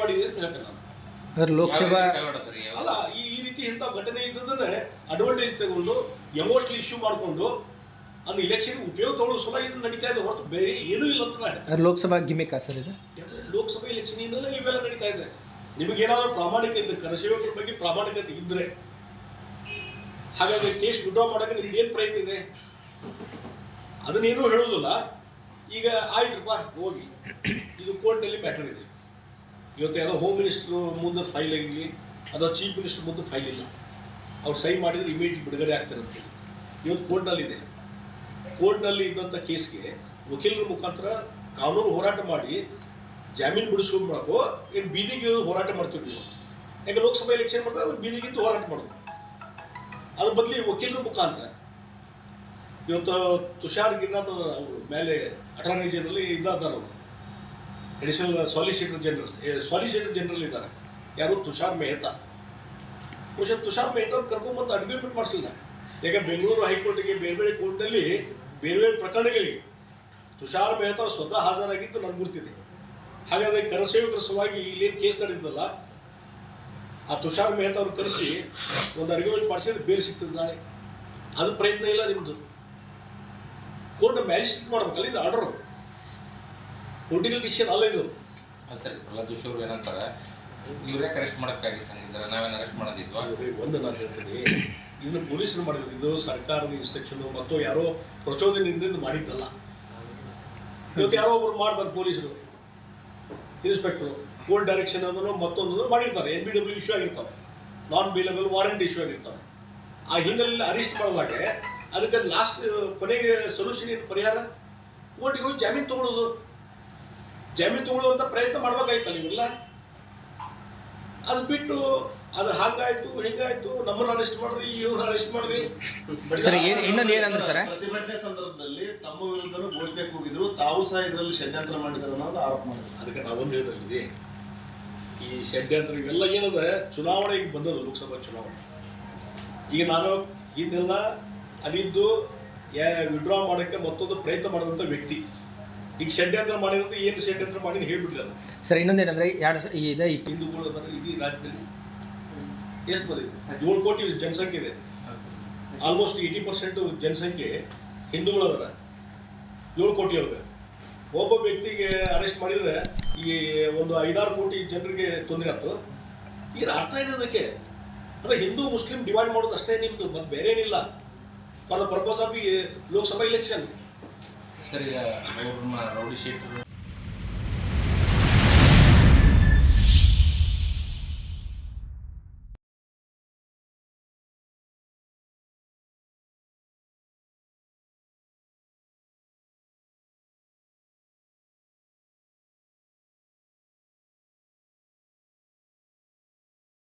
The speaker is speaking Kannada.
ಮಾಡಿದೆ ಅಂತ ಹೇಳ್ತೇನೆ ನಾನು. ಅಂದ್ರೆ ಲೋಕಸಭಾ ಅಲ್ಲ ಈ ಈ ರೀತಿ ಇಂಥ ಘಟನೆ ಇದ್ದದನ್ನೇ ಅಡ್ವಾಂಟೇಜ್ ತಗೊಂಡು ಎಮೋಷನಲ್ ಇಶ್ಯೂ ಮಾಡಿಕೊಂಡು ಅದು ಇಲೆಕ್ಷನ್ ಉಪಯೋಗ ತಗೊಳ್ಳೋ ಸಲ ಇದು ನಡೀತಾ ಇದೆ ಹೊರತು ಬೇರೆ ಏನೂ ಇಲ್ಲ ಅಂತ ನಾನು ಹೇಳ್ತೇನೆ. ಲೋಕಸಭಾ ಗಿಮಿಕ್ ಸರ್ ಇದು? ಯಾಕಂದ್ರೆ ಲೋಕಸಭೆ ಎಲೆಕ್ಷನ್ ಇಂದಲೇ ಇವೆಲ್ಲ ನಡೀತಾ ಇದೆ. ನಿಮಗೇನಾದ್ರೂ ಪ್ರಾಮಾಣಿಕ ಇದ್ರೆ ಕರಸೇವಕರ ಬಗ್ಗೆ ಪ್ರಾಮಾಣಿಕತೆ ಇದ್ರೆ ಹಾಗಾಗಿ ಕೇಸ್ ವಿಡ್ರಾ ಮಾಡೋಕೆ ನಿಮ್ಗೆ ಏನು ಪ್ರಯತ್ನ ಇದೆ? ಅದನ್ನೇನೂ ಹೇಳೋದಿಲ್ಲ ಈಗ ಆಯ್ತಪ್ಪ ಹೋಗಿ. ಇದು ಕೋರ್ಟ್ನಲ್ಲಿ ಮ್ಯಾಟರ್ ಇದೆ. ಇವತ್ತು ಯಾವುದೋ ಹೋಮ್ ಮಿನಿಸ್ಟ್ರು ಮುಂದೆ ಫೈಲ್ ಆಗಿರಲಿ, ಅಥವಾ ಚೀಫ್ ಮಿನಿಸ್ಟರ್ ಮುಂದೆ ಫೈಲ್ ಇಲ್ಲ. ಅವ್ರು ಸೈ ಮಾಡಿದ್ರೆ ಇಮಿಡಿಯೇಟ್ ಬಿಡುಗಡೆ ಆಗ್ತಾರೆ ಇವತ್ತು ಕೋರ್ಟ್ನಲ್ಲಿದೆ ಕೋರ್ಟ್ನಲ್ಲಿ ಇದ್ದಂಥ ಕೇಸ್ಗೆ ವಕೀಲರ ಮುಖಾಂತರ ಕಾನೂನು ಹೋರಾಟ ಮಾಡಿ ಜಾಮೀನು ಬಿಡಿಸ್ಕೊಂಡು ಮಾಡಬೇಕು ಏನು ಬೀದಿಗೆ ಹೋರಾಟ ಮಾಡ್ತೀವಿ ನೀವು ಯಾಕೆ ಲೋಕಸಭಾ ಎಲೆಕ್ಷನ್ ಮಾಡ್ತಾರೆ ಅದು ಬೀದಿಗಿಂತ ಹೋರಾಟ ಮಾಡೋದು ಅದ್ರ ಬದಲಿ ವಕೀಲರ ಮುಖಾಂತರ ಇವತ್ತು ತುಷಾರ್ ಗಿರಿನಾಥ್ ಅವರು ಮೇಲೆ ಅಟಾರ್ನಿ ಜನರಲ್ಲಿ ಅವರು. Additional solicitor general solicitor general ಇದ್ದಾರೆ ಯಾರು ತುಷಾರ್ ಮೆಹ್ತಾ ಬಹುಶಃ ತುಷಾರ್ ಮೆಹ್ತಾ ಕರ್ಕೊಂಡ್ಬಂದು ಅಡ್ವಿಮೆಂಟ್ ಮಾಡಿಸಲಿಲ್ಲ ಈಗ ಬೆಂಗಳೂರು ಹೈಕೋರ್ಟ್ಗೆ ಬೇರೆ ಬೇರೆ ಕೋರ್ಟ್ನಲ್ಲಿ ಬೇರೆ ಬೇರೆ ಪ್ರಕರಣಗಳಿಗೆ ತುಷಾರ್ ಮೆಹ್ತಾ ಸ್ವತಃ ಹಾಜರಾಗಿದ್ದು ನನಗೆ ಗುರುತಿದೆ ಹಾಗಾದರೆ ಕರಸೇವಕರ ಸಲುವಾಗಿ ಇಲ್ಲೇನು ಕೇಸ್ ನಡೆದಿದ್ದಲ್ಲ ಆ ತುಷಾರ್ ಮೆಹ್ತಾ ಅವ್ರು ಕರೆಸಿ ಒಂದು ಅರ್ಗ್ಯುಮೆಂಟ್ ಮಾಡಿಸಿದ್ರೆ ಬೇರೆ ಸಿಗ್ತದೆ ನಾಳೆ ಅದು ಪ್ರಯತ್ನ ಇಲ್ಲ ನಿಮ್ಮದು ಕೋರ್ಟ್ ಮ್ಯಾಜಿಸ್ಟ್ರೇಟ್ ಮಾಡ್ಬೇಕಲ್ಲ ಇದು ಆರ್ಡರ್ ಪೊಲಿಟಿಕಲ್ ಡಿಸಿಷನ್ ಅಲ್ಲ ಇದು. ಸರಿ ಸರ್ ಪ್ರಹ್ಲಾದ್ ಜೋಶಿ ಅವರು ಏನಂತಾರೆ ಇವ್ರೇ ಅರೆಸ್ಟ್ ಮಾಡೋಕ್ಕಾಗಿತ್ತು ಹಂಗಿದ್ರೆ ನಾವೇನು ಅರೆಸ್ಟ್ ಮಾಡೋದಿದ್ವಾ? ಒಂದು ನಾನು ಹೇಳ್ತೀನಿ. ಇನ್ನು ಪೊಲೀಸರು ಮಾಡಿದ್ದು ಸರ್ಕಾರದ ಇನ್ಸ್ಟ್ರಕ್ಷನ್ ಮತ್ತು ಯಾರೋ ಪ್ರಚೋದನೆಯಿಂದ ಮಾಡಿದ್ದಲ್ಲ. ಇವತ್ತು ಯಾರೋ ಒಬ್ರು ಮಾಡ್ತಾರೆ ಪೊಲೀಸರು. ಇನ್ಸ್ಪೆಕ್ಟ್ರು ಕೋರ್ಟ್ ಡೈರೆಕ್ಷನ್ ಅದನ್ನು ಮತ್ತೊಂದು ಮಾಡಿರ್ತಾರೆ. ಎನ್ ಬಿ ಡಬ್ಲ್ಯೂ ಇಶ್ಯೂ ಆಗಿರ್ತಾವೆ. ನಾನ್ ಬಿಲೆಬಲ್ ವಾರಂಟ್ ಇಶ್ಯೂ ಆಗಿರ್ತಾವೆ. ಆ ಹಿನ್ನೆಲೆಯಲ್ಲಿ ಅರೆಸ್ಟ್ ಮಾಡಿದಾಗ ಅದಕ್ಕೆ ಲಾಸ್ಟ್ ಕೊನೆಗೆ ಸೊಲ್ಯೂಷನ್ ಏನು ಪರಿಹಾರ? ಕೋರ್ಟಿಗೆ ಹೋಗಿ ಜಾಮೀನು ತಗೊಳ್ಳೋದು ಜಾಮೀನು ತಗೊಳ್ಳುವಂಥ ಪ್ರಯತ್ನ ಮಾಡ್ಬೇಕಾಯ್ತಲ್ಲ ಇವೆಲ್ಲ ಅದು ಬಿಟ್ಟು ಅದು ಹಾಗಾಯ್ತು ಹಿಂಗಾಯ್ತು ನಮ್ಮನ್ನ ಅರೆಸ್ಟ್ ಮಾಡ್ರಿ ಇವ್ರನ್ನ ಅರೆಸ್ಟ್ ಮಾಡ್ರಿ. ಸರ್ ಇನ್ನೊಂದು ಏನಂದ್ರೆ ಸರ್? ಪ್ರತಿಭಟನೆ ಸಂದರ್ಭದಲ್ಲಿ ತಮ್ಮ ವಿರುದ್ಧನೂ ಘೋಷಣೆ ಕೂಗಿದ್ರು ತಾವು ಸಹ ಇದರಲ್ಲಿ ಷಡ್ಯಂತ್ರ ಮಾಡಿದ್ರು ಅನ್ನೋದು ಆರೋಪ ಮಾಡಿದ್ರು. ಅದಕ್ಕೆ ನಾವೊಂದು ಹೇಳಿದ್ರಿ ಈ ಷಡ್ಯಂತ್ರ ಇವೆಲ್ಲ ಏನಂದ್ರೆ ಚುನಾವಣೆ ಈಗ ಬಂದದ್ದು ಲೋಕಸಭಾ ಚುನಾವಣೆ. ಈಗ ನಾನು ಹಿಂದೆಲ್ಲ ಅಲ್ಲಿದ್ದು ವಿಡ್ರಾ ಮಾಡೋಕ್ಕೆ ಮತ್ತೊಂದು ಪ್ರಯತ್ನ ಮಾಡಿದಂಥ ವ್ಯಕ್ತಿ. ಈಗ ಷಡ್ಯಂತ್ರ ಮಾಡಿದಂತ ಏನು ಷಡ್ಯಂತ್ರ ಮಾಡಿ ಹೇಳ್ಬಿಟ್ಟಿಲ್ಲ ಸರ್ ಇನ್ನೊಂದೇನಂದ್ರೆ ಎರಡು ಇದೆ ಈ ಹಿಂದೂಗಳು ಇಡೀ ರಾಜ್ಯದಲ್ಲಿ ಎಷ್ಟು ಬಂದಿದೆ. ಏಳು ಕೋಟಿ ಜನಸಂಖ್ಯೆ ಇದೆ. ಆಲ್ಮೋಸ್ಟ್ ಏಯ್ಟಿ ಪರ್ಸೆಂಟು ಜನಸಂಖ್ಯೆ ಹಿಂದೂಗಳು ಅದಾರ ಏಳು ಕೋಟಿ ಒಳಗೆ ಒಬ್ಬ ವ್ಯಕ್ತಿಗೆ ಅರೆಸ್ಟ್ ಮಾಡಿದರೆ ಈ ಒಂದು ಐದಾರು ಕೋಟಿ ಜನರಿಗೆ ತೊಂದರೆ ಆಯ್ತು. ಇದು ಅರ್ಥ ಇದೆ ಅದಕ್ಕೆ. ಅದು ಹಿಂದೂ ಮುಸ್ಲಿಂ ಡಿವೈಡ್ ಮಾಡೋದು ಅಷ್ಟೇ ನಿಮ್ಮದು ಮತ್ತು ಬೇರೆ ಏನಿಲ್ಲ ಫಾರ್ ದ ಪರ್ಪಸ್ ಆಫ್ ಈ ಲೋಕಸಭಾ ಇಲೆಕ್ಷನ್ ಸರ್ ಈಗ ಅವ್ರನ್ನ ರೌಡಿ ಶೀಟರ್